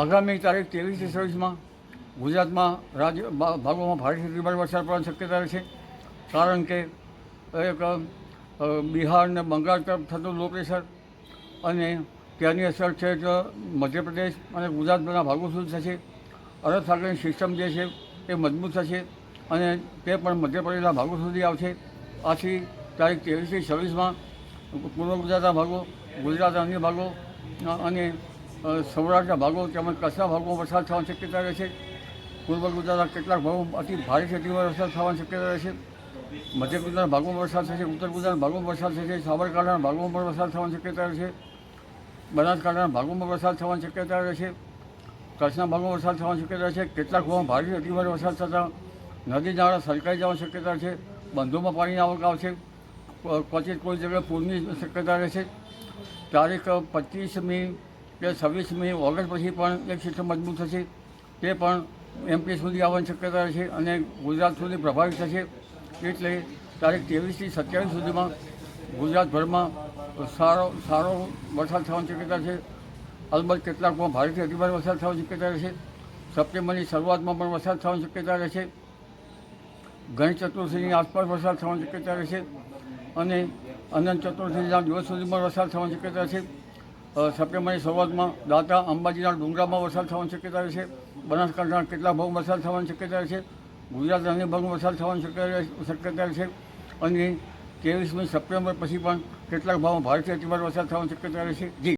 આગામી તારીખ ત્રેવીસથી ચોવીસમાં ગુજરાતમાં રાજ્ય ભાગોમાં ભારેથી અતિભારે વરસાદ પડવાની શક્યતા છે. કારણ કે એક બિહાર અને બંગાળ તરફ થતું લો પ્રેશર અને ત્યાંની અસર છે તો મધ્યપ્રદેશ અને ગુજરાતના ભાગો સુધી થશે. અરબ સાગરની સિસ્ટમ જે છે એ મજબૂત થશે અને તે પણ મધ્યપ્રદેશના ભાગો સુધી આવશે. આથી તારીખ ત્રેવીસથી છવ્વીસમાં પૂર્વ ગુજરાતના ભાગો, ગુજરાતના અન્ય ભાગો, અને સૌરાષ્ટ્રના ભાગો તેમજ કચ્છના ભાગોમાં વરસાદ થવાની શક્યતા રહે છે. પૂર્વ ગુજરાતના કેટલાક ભાગો અતિ ભારે ખેતીમાં વરસાદ થવાની શક્યતા રહે છે. મધ્ય ગુજરાતના ભાગોમાં વરસાદ થશે, ઉત્તર ગુજરાતના ભાગોમાં વરસાદ થશે, સાબરકાંઠાના ભાગોમાં પણ વરસાદ થવાની શક્યતા રહે છે. બનાસકાંઠાના ભાગોમાં વરસાદ થવાની શક્યતા રહે છે. કચ્છના ભાગોમાં વરસાદ થવાની શક્યતા રહે છે. કેટલાક ભાગોમાં ભારે અતિભારે વરસાદ થતાં નદી નાળા સરકાઈ જવાની શક્યતા છે. બંધોમાં પાણીની આવક આવશે. ક્વચિત કોઈ જગ્યાએ પૂરની શક્યતા રહે છે. તારીખ પચીસમી કે છવ્વીસમી ઓગસ્ટ પછી પણ એક સિસ્ટમ મજબૂત થશે. તે પણ એમપી સુધી આવવાની શક્યતા છે અને ગુજરાત સુધી પ્રભાવિત થશે. એટલે તારીખ ત્રેવીસથી સત્યાવીસ સુધીમાં ગુજરાતભરમાં સારો સારો વરસાદ થવાની શક્યતા છે. અલબત્ત કેટલાકમાં ભારેથી અતિભારે વરસાદ થવાની શક્યતા રહેશે. સપ્ટેમ્બરની શરૂઆતમાં પણ વરસાદ થવાની શક્યતા રહેશે. ગણેશ ચતુર્થીની આસપાસ વરસાદ થવાની શક્યતા રહેશે. અને અનંત ચતુર્થીના દિવસ સુધી પણ વરસાદ થવાની શક્યતા છે સપ્ટેમ્બરની શરૂઆતમાં દાતા અંબાજીના ડુંગરામાં વરસાદ થવાની શક્યતા રહેશે બનાસકાંઠાના કેટલાક ભાગમાં વરસાદ થવાની શક્યતા રહેશે ગુજરાતના અન્ય ભાગમાં વરસાદ થવાની શક્યતા છે અને ત્રેવીસમી સપ્ટેમ્બર પછી પણ કેટલાક ભાવમાં ભારેથી અતિભારે વરસાદ થવાની શક્યતા રહેશે જી.